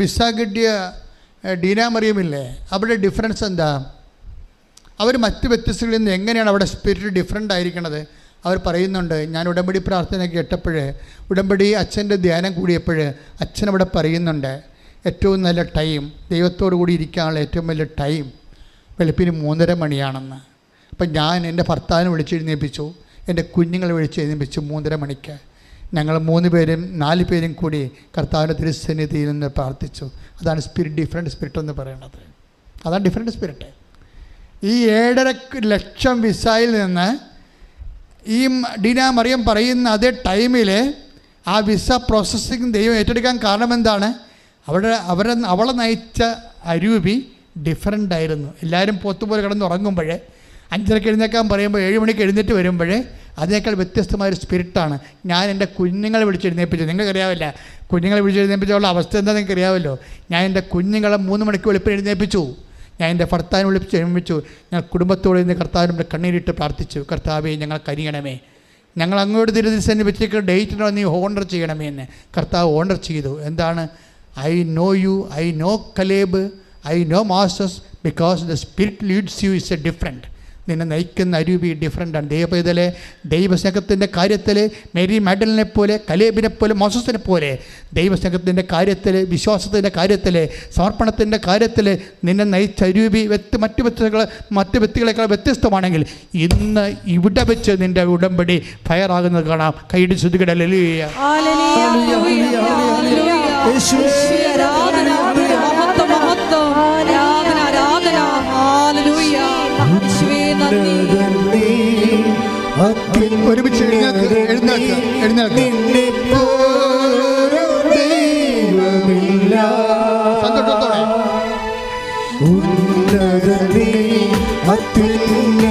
Visa കിട്ടിയ ഡീന മറിയമില്ലേ? അവിടെ difference എന്താ? അവർ മറ്റ് വ്യത്യസ്തകളിൽ നിന്ന് എങ്ങനെയാണ് അവിടെ സ്പിരിറ്റ് ഡിഫറെന്റ് ആയിരിക്കണത്? അവർ പറയുന്നുണ്ട് ഞാൻ ഉടമ്പടി പ്രാർത്ഥന കേട്ടപ്പോഴേ ഉടമ്പടി അച്ഛന്റെ ധ്യാനം കൂടിയപ്പോൾ അച്ഛൻ അവിടെ പറയുന്നുണ്ട് ഏറ്റവും നല്ല ടൈം ദൈവത്തോടു കൂടി ഇരിക്കാനുള്ള ഏറ്റവും വലിയ ടൈം വെളുപ്പിന് മൂന്നര മണിയാണെന്ന്. അപ്പം ഞാൻ എന്റെ ഭർത്താവിനെ വിളിച്ചെഴുന്നേൽപ്പിച്ചു എന്റെ കുഞ്ഞുങ്ങളെ വിളിച്ചെഴുന്നേൽപ്പിച്ചു മൂന്നര മണിക്ക്. ഞങ്ങൾ മൂന്ന് പേരും നാല് പേരും കൂടി കർത്താവിന്റെ തിരുസന്നിധിയിൽ നിന്ന് പ്രാർത്ഥിച്ചു. അതാണ് സ്പിരിറ്റ് ഡിഫറെന്റ് സ്പിരിറ്റ് എന്ന് പറയുന്നത്. അതാണ് ഡിഫറെന്റ് സ്പിരിറ്റ് ഈ ഏഴര ലക്ഷം വിസയിൽ നിന്ന് ഈ ഡീന മറിയം പറയുന്ന അതേ ടൈമിൽ ആ വിസ പ്രോസസ്സിങ് ദൈവം ഏറ്റെടുക്കാൻ കാരണം എന്താണ്? അവിടെ അവരെ അവളെ നയിച്ച അരൂപി ഡിഫറന്റ് ആയിരുന്നു. എല്ലാവരും പോത്തുപോലെ കിടന്ന് ഉറങ്ങുമ്പോഴേ അഞ്ചരക്ക് എഴുന്നേക്കാൻ പറയുമ്പോൾ ഏഴ് മണിക്ക് എഴുന്നേറ്റ് വരുമ്പോഴേ അതിനേക്കാൾ വ്യത്യസ്തമായൊരു സ്പിരിറ്റാണ് ഞാൻ എന്റെ കുഞ്ഞുങ്ങളെ വിളിച്ചെഴുന്നേൽപ്പിച്ചത് നിങ്ങൾക്കറിയാവില്ല? കുഞ്ഞുങ്ങളെ വിളിച്ചെഴുന്നേപ്പിച്ചുള്ള അവസ്ഥ എന്താ നിങ്ങൾക്കറിയാമല്ലോ ഞാൻ എന്റെ കുഞ്ഞുങ്ങളെ മൂന്ന് മണിക്ക് വെളുപ്പിന് എഴുന്നേൽപ്പിച്ചു ഞാൻ എന്റെ ഭർത്താവിനെ വിളിച്ച് എഴുമിച്ചു ഞാൻ കുടുംബത്തോടെ ഇന്ന് കർത്താവിന്റെ കണ്ണീരിട്ട് പ്രാർത്ഥിച്ചു. കർത്താവെ ഞങ്ങൾ കരിയണമേ ഞങ്ങൾ അങ്ങോട്ട് തിരുതി വെച്ചേക്ക് ഡേറ്റിനോ നീ ഓണർ ചെയ്യണമേ എന്ന്. കർത്താവ് ഓണർ ചെയ്തു. എന്താണ്? I know you I know Caleb I know masters because the spirit leads you is a different നിന്നെ നയിക്കുന്ന അരൂപി ഡിഫറെന്റാണ് ദൈവപൈതലെ ദൈവസ്നേഹത്തിന്റെ കാര്യത്തിൽ മേരി മാഡലിനെ പോലെ കലേബിനെ പോലെ മോസസിനെ പോലെ ദൈവസ്നേഹത്തിന്റെ കാര്യത്തിൽ വിശ്വാസത്തിന്റെ കാര്യത്തിൽ സമർപ്പണത്തിന്റെ കാര്യത്തിൽ നിന്നെ നയിച്ച അരൂപി വ്യക്തി മറ്റു വ്യക്തികൾ മറ്റു വ്യക്തികളെക്കാൾ വ്യത്യസ്തമാണെങ്കിൽ ഇന്ന് ഇവിടെ വെച്ച് നിന്റെ ഉടമ്പടി ഫയറാകുന്നത് കാണാം. കൈയിടി ശ്രുതികട ഒരുമിച്ച് എഴുന്നേൽക്ക് എഴുന്നേൽക്ക് എഴുന്നേൽക്ക് സന്തോഷത്തോടെ. നിന്നെ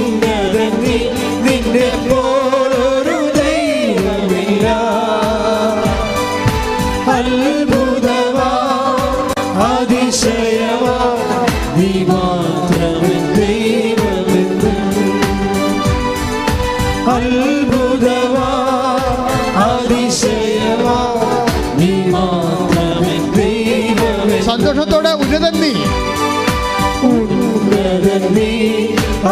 അത്യുന്നതനേ നിന്നെ പോലൊരു ദൈവമില്ല അത്ഭുതമാ അതിശയമാ നീ മാത്രമേ ദൈവമെന്നും അത്ഭുതമാ അതിശയമാ നീ മാത്രമേ ദൈവമേ സന്തോഷത്തോടെ ഉന്നതൻ നീ ഉന്നതനീ അത്യുന്നതനീ നിന്നെ പോലൊരു ദൈവമില്ല ഉന്നതനീ അത്യുന്നതനീ നിന്നെ പോലൊരു ദൈവമില്ല അത്ഭുതമാ അതിശയമാ നീ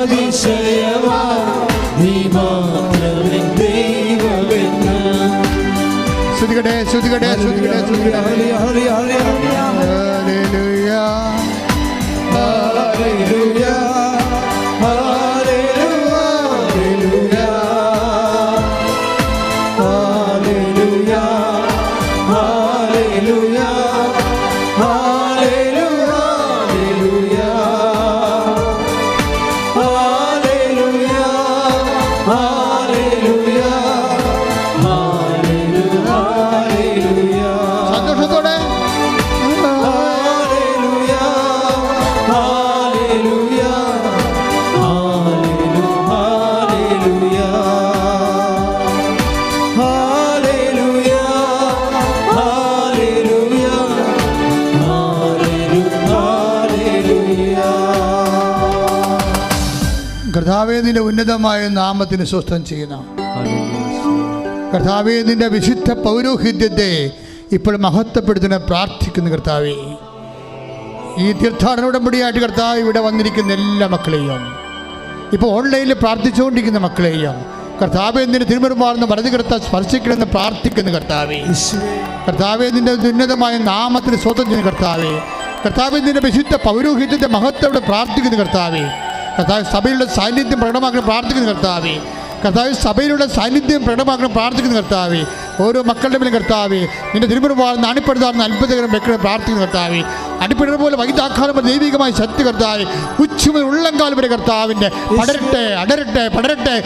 അതിശയമാ നീ മാത്രമേ ദൈവമെന്ന്. ശ്രുതികട്ടെ ശ്രുതികട്ടെ ശ്രുതികട്ടെ ശ്രുതികട്ടെ. കർത്താവേ നിന്റെ ഉന്നതമായ നാമത്തിന് സ്വസ്ഥം ചെയ്യുന്ന കർത്താവേ നിന്റെ വിശുദ്ധ പൗരോഹിത്യത്തെ ഇപ്പോൾ മഹത്വപ്പെടുത്തുന്ന പ്രാർത്ഥിക്കുന്നു കർത്താവേ. ഈ തീർത്ഥാടന ഉടമ്പടിയായിട്ട് കർത്താവ് ഇവിടെ വന്നിരിക്കുന്ന എല്ലാ മക്കളെയും ഇപ്പോൾ ഓൺലൈനിൽ പ്രാർത്ഥിച്ചുകൊണ്ടിരിക്കുന്ന മക്കളെയും കർത്താവെ നിന്റെ തിരുമറുമാർന്ന് വലതു കർത്താവ് സ്പർശിക്കണമെന്ന് പ്രാർത്ഥിക്കുന്നു കർത്താവേ. കർത്താവെ നിന്റെ ഉന്നതമായ നാമത്തിന് ചെയ്യുന്ന കർത്താവേ. കർത്താവെ നിന്റെ വിശുദ്ധ പൗരോഹിത്യത്തെ മഹത്വം പ്രാർത്ഥിക്കുന്നു കർത്താവേ. കർത്താവ് സഭയിലുള്ള സാന്നിധ്യം പ്രകടമാക്കാൻ പ്രാർത്ഥിക്കുന്നു കർത്താവേ. കർത്താവ് സഭയിലുള്ള സാന്നിധ്യം പ്രകടമാക്കണം പ്രാർത്ഥിക്കുന്ന കർത്താവേ. ഓരോ മക്കളുടെ മേലും കർത്താവേ നിന്റെ തിരുമുറുപാടുന്ന അണിപ്പെടുത്താറുന്ന അത്ഭുതകരം വെക്കണം പ്രാർത്ഥിക്കുന്ന കർത്താവേ. അടിപ്പിടുന്ന പോലെ വൈതാക്കാലം ദൈവികമായ ശക്തി കർത്താവേ. ഉച്ചമുതൽ ഉള്ളംകാലം വരെ കർത്താവിന്റെ പടരട്ടെ അടരട്ടെ പടരട്ടെ.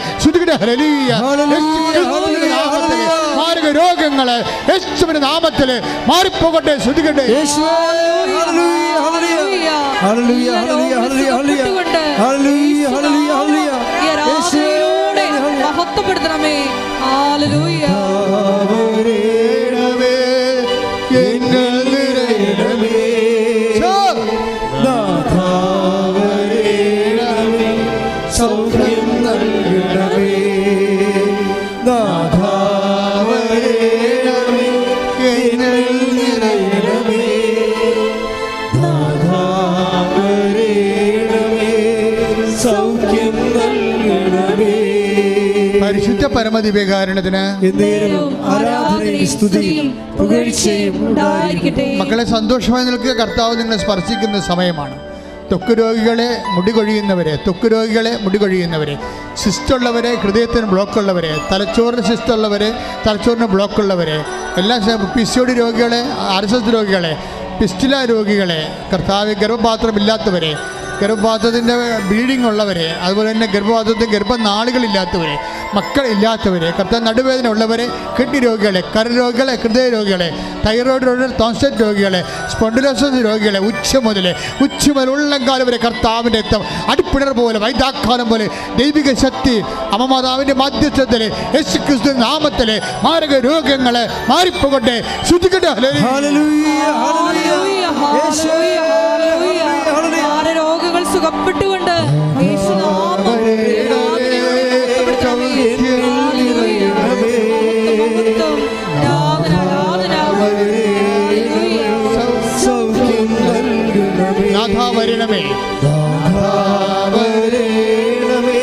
മാരക രോഗങ്ങൾ യേശുവിന്റെ നാമത്തിൽ മാറിപ്പോകട്ടെ ശ്രുതികട്ടെ മഹത്വപ്പെടുത്തണമേ. ഹാലലൂയ പരമദിവ്യകാരണത്തിന് വികാരണത്തിന് ആരാധനയും സ്തുതിയും പുകഴ്ചയും ഉണ്ടായിരിക്കട്ടെ. മക്കളെ സന്തോഷമായി നിൽക്കുക. കർത്താവ് നിങ്ങളെ സ്പർശിക്കുന്ന സമയമാണ്. തൊക്ക് രോഗികളെ മുടി കൊഴിയുന്നവരെ തൊക്ക് രോഗികളെ മുടി കൊഴിയുന്നവരെ സിസ്റ്റുള്ളവരെ ഹൃദയത്തിന് ബ്ലോക്ക് ഉള്ളവരെ തലച്ചോറിന് സിസ്റ്റുള്ളവരെ തലച്ചോറിന് ബ്ലോക്ക് ഉള്ളവരെ എല്ലാ പി സി രോഗികളെ ആർ എസ് എസ് രോഗികളെ പിസ്റ്റില രോഗികളെ കർത്താവ് ഗർഭപാത്രമില്ലാത്തവരെ ഗർഭപാത്രത്തിന്റെ ബ്ലീഡിംഗ് ഉള്ളവരെ അതുപോലെ തന്നെ ഗർഭപാത്രത്തിൽ ഗർഭനാളുകളില്ലാത്തവരെ മക്കളില്ലാത്തവരെ കർത്താവ് നടുവേദന ഉള്ളവരെ കിഡ്നി രോഗികളെ കരരോഗികളെ ഹൃദയ രോഗികളെ തൈറോയ്ഡ് രോഗികളെ തോൺസെറ്റ് രോഗികളെ സ്പോണ്ടിലോസിസ് രോഗികളെ ഉച്ച മുതൽ ഉച്ച മുതൽ ഉള്ളങ്കാലം വരെ കർത്താവിന്റെ എത്തം അടിപ്പിണർ പോലെ വൈദാക്കാലം പോലെ ദൈവിക ശക്തി അമ്മമാതാവിന്റെ മധ്യസ്ഥത്തിൽ യേശു ക്രിസ്തു നാമത്തിൽ മാരക രോഗങ്ങളെ മാറിപ്പോകട്ടെ ശ്രുതിക്കട്ടെ ഹല്ലേലൂയ. Hallelujah, hallelujah. സുഖപ്പെട്ടുകൊണ്ട് യേശുനാമം വരണമേ വരേണമേ,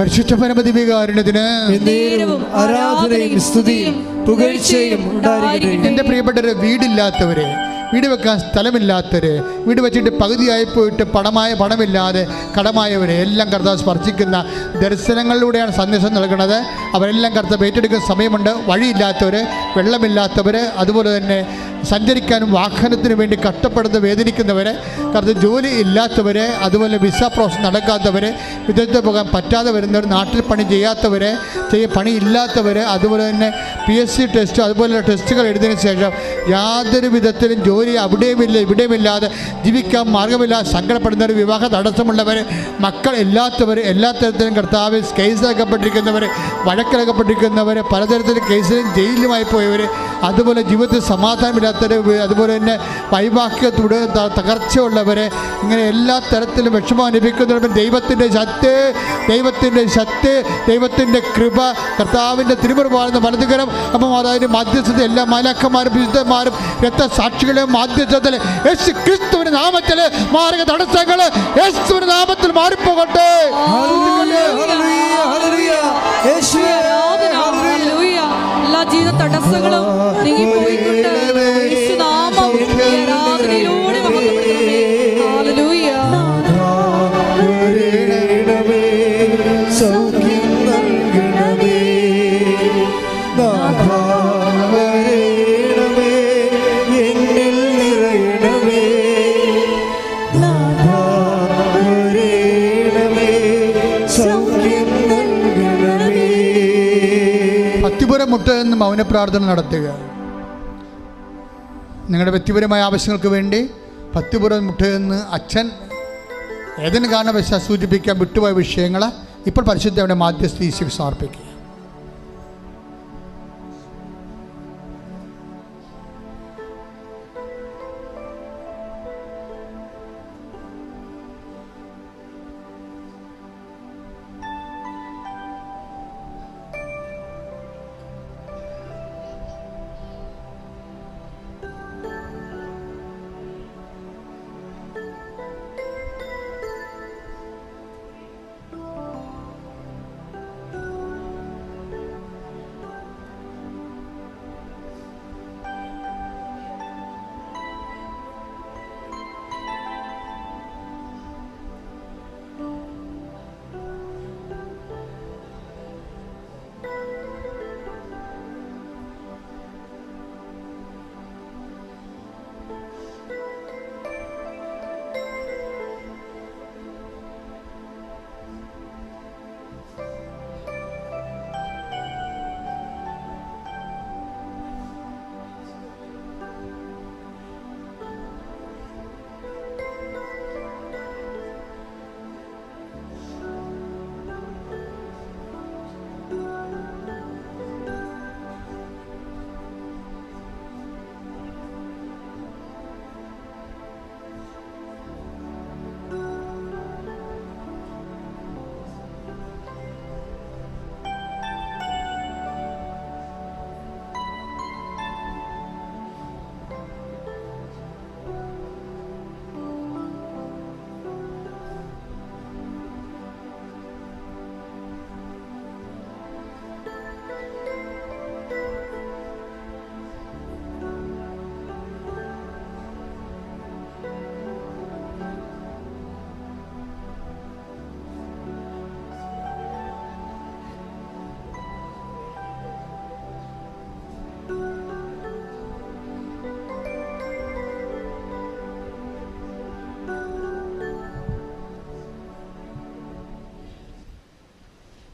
പരിശുദ്ധ പരമദിവികാരുണ്യത്തിന് ആരാധനയും സ്തുതിയും പുകഴ്ചയും എന്റെ എന്റെ പ്രിയപ്പെട്ടവരെ വീടില്ലാത്തവരെ വീട് വെക്കാൻ സ്ഥലമില്ലാത്തവര് വീട് വെച്ചിട്ട് പകുതിയായി പോയിട്ട് പണമായ പണമില്ലാതെ കടമായവരെ എല്ലാം കർത്താവ് സ്പർശിക്കുന്ന ദർശനങ്ങളിലൂടെയാണ് സന്ദേശം നൽകുന്നത്. അവരെല്ലാം കർത്താവ് ഏറ്റെടുക്കുന്ന സമയമുണ്ട്. വഴിയില്ലാത്തവർ വെള്ളമില്ലാത്തവർ അതുപോലെ തന്നെ സഞ്ചരിക്കാനും വാഹനത്തിന് വേണ്ടി കഷ്ടപ്പെടുന്ന വേദനിക്കുന്നവരെ കാരണം ജോലി ഇല്ലാത്തവരെ അതുപോലെ വിസ പ്രോസസ് നടക്കാത്തവരെ വിദേശത്ത് പോകാൻ പറ്റാതെ വരുന്നവർ നാട്ടിൽ പണി ചെയ്യാത്തവരെ ചെയ്യ പണി അതുപോലെ തന്നെ പി എസ് സി ടെസ്റ്റ് അതുപോലെയുള്ള ടെസ്റ്റുകൾ എഴുതിയതിനു ശേഷം യാതൊരു വിധത്തിലും ജോലി അവിടെയുമില്ല ഇവിടെയുമില്ലാതെ ജീവിക്കാൻ മാർഗമില്ലാതെ സങ്കടപ്പെടുന്നവർ വിവാഹ തടസ്സമുള്ളവർ മക്കൾ ഇല്ലാത്തവർ എല്ലാ തരത്തിലും കർത്താവ് കേസിലാക്കപ്പെട്ടിരിക്കുന്നവർ വഴക്കിലാക്കപ്പെട്ടിരിക്കുന്നവർ പലതരത്തിലും കേസിലും ജയിലിലുമായി പോയവർ അതുപോലെ ജീവിതത്തിൽ സമാധാനമില്ലാത്തവരെ അതുപോലെ തന്നെ വൈവാക്യത്തോട് തുട തകർച്ചയുള്ളവർ ഇങ്ങനെ എല്ലാ തരത്തിലും വിഷമം അനുഭവിക്കുന്നവർ ദൈവത്തിന്റെ ശക്തി ദൈവത്തിന്റെ ശക്തി ദൈവത്തിന്റെ കൃപ കർത്താവിന്റെ തിരുമുറുപാടുന്ന വലതുകരം അപ്പം അതായത് മാധ്യസ്ഥത എല്ലാ മാലാക്കന്മാരും വിശുദ്ധന്മാരും രക്തസാക്ഷികളെയും മധ്യസ്ഥത്തിൽ യേശു ക്രിസ്തുവിന്റെ നാമത്തിൽ മാർഗ തടസ്സങ്ങൾ യേശുവിന്റെ നാമത്തിൽ മാറിപ്പോകട്ടെ. എല്ലാ ജീവിത തടസ്സങ്ങളും പത്തിപുരം മുട്ട എന്ന് മൗനപ്രാർത്ഥന നടത്തുക. നിങ്ങളുടെ വ്യക്തിപരമായ ആവശ്യങ്ങൾക്ക് വേണ്ടി പത്തുപുറം മുട്ട് അച്ഛൻ ഏതിന് കാരണവശാൽ സൂചിപ്പിക്കാൻ വിട്ടുപോയ വിഷയങ്ങൾ ഇപ്പോൾ പരിശുദ്ധ അവിടെ മാധ്യസ്ഥ ഈശോയ്ക്ക് സമർപ്പിക്കുക.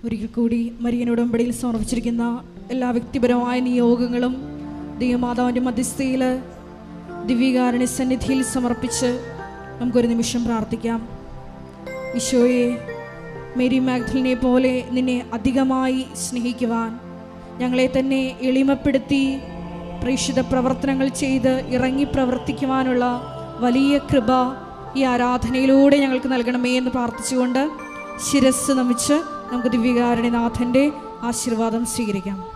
ഒരിക്കൽ കൂടി മരിയൻ ഉടമ്പടിയിൽ സമർപ്പിച്ചിരിക്കുന്ന എല്ലാ വ്യക്തിപരമായ നിയോഗങ്ങളും ദൈവമാതാവിന്റെ മധ്യസ്ഥയിൽ ദിവ്യകാരുണ്യ സന്നിധിയിൽ സമർപ്പിച്ച് നമുക്കൊരു നിമിഷം പ്രാർത്ഥിക്കാം. ഈശോയെ മേരി മാഗ്ദലിനെ പോലെ നിന്നെ അധികമായി സ്നേഹിക്കുവാൻ ഞങ്ങളെ തന്നെ എളിമപ്പെടുത്തി പ്രേക്ഷിത പ്രവർത്തനങ്ങൾ ചെയ്ത് ഇറങ്ങി പ്രവർത്തിക്കുവാനുള്ള വലിയ കൃപ ഈ ആരാധനയിലൂടെ ഞങ്ങൾക്ക് നൽകണമേ എന്ന് പ്രാർത്ഥിച്ചുകൊണ്ട് ശിരസ് നമിച്ച് നമുക്ക് ദിവ്യകാരുണ്യനാഥന്റെ ആശീർവാദം സ്വീകരിക്കാം.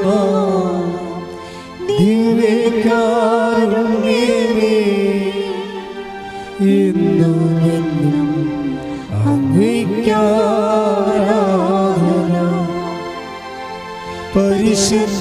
പരിശുദ്ധ